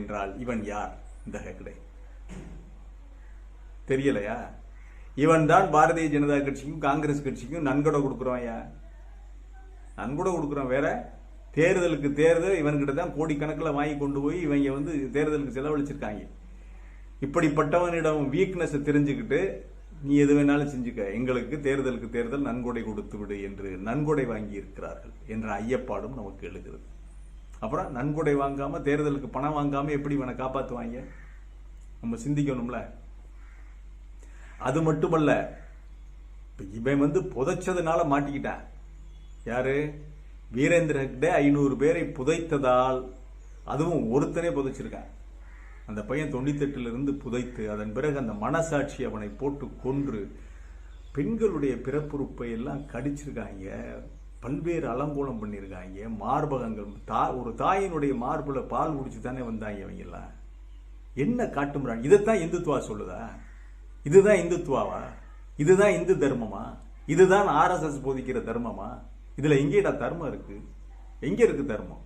என்றால் இவன் யார்? இந்த ஹெக்டே. தெரியலையா? இவன் தான் பாரதிய ஜனதா கட்சிக்கும் காங்கிரஸ் கட்சிக்கும் நன்கொடை கொடுக்குறோம்யா நன்கொடை கொடுக்குறோம். வேற தேர்தலுக்கு தேர்தல் இவன்கிட்ட தான் கோடிக்கணக்கில் வாங்கி கொண்டு போய் இவங்க வந்து தேர்தலுக்கு செலவழிச்சிருக்காங்க. இப்படிப்பட்டவனிடம் வீக்னஸை தெரிஞ்சுக்கிட்டு நீ எது வேணாலும் செஞ்சுக்க. எங்களுக்கு தேர்தலுக்கு தேர்தல் நன்கொடை கொடுத்து விடு என்று நன்கொடை வாங்கி இருக்கிறார்கள் என்ற ஐயப்பாடும் நமக்கு எழுகிறது. அப்புறம் நன்கொடை வாங்காமல் தேர்தலுக்கு பணம் வாங்காமல் எப்படி இவனை காப்பாற்றுவாங்க நம்ம சிந்திக்கணும்ல. அது மட்டுமல்ல இப்போ இவன் வந்து புதைச்சதுனால மாட்டிக்கிட்டான். யாரு? வீரேந்திரகிட்ட ஐநூறு பேரை புதைத்ததால் அதுவும் ஒருத்தனே புதைச்சிருக்கான். அந்த பையன் தொண்ணூத்தெட்டிலிருந்து புதைத்து அதன் பிறகு அந்த மனசாட்சி அவனை போட்டு கொன்று பெண்களுடைய பிறப்புறுப்பை எல்லாம் கடிச்சிருக்காங்க. பல்வேறு அலங்கோலம் பண்ணியிருக்காங்க மார்பகங்கள். தா ஒரு தாயினுடைய மார்பில் பால் குடிச்சு தானே வந்தாங்க இவங்கெல்லாம். என்ன காட்டும்றான் இதைத்தான் இந்துத்துவா சொல்லுதா? இதுதான் இந்துத்துவாவா? இதுதான் இந்து தர்மமா? இதுதான் ஆர்எஸ்எஸ் போதிக்கிற தர்மமா? இதில் எங்கேடா தர்மம் இருக்குது எங்கே இருக்குது தர்மம்?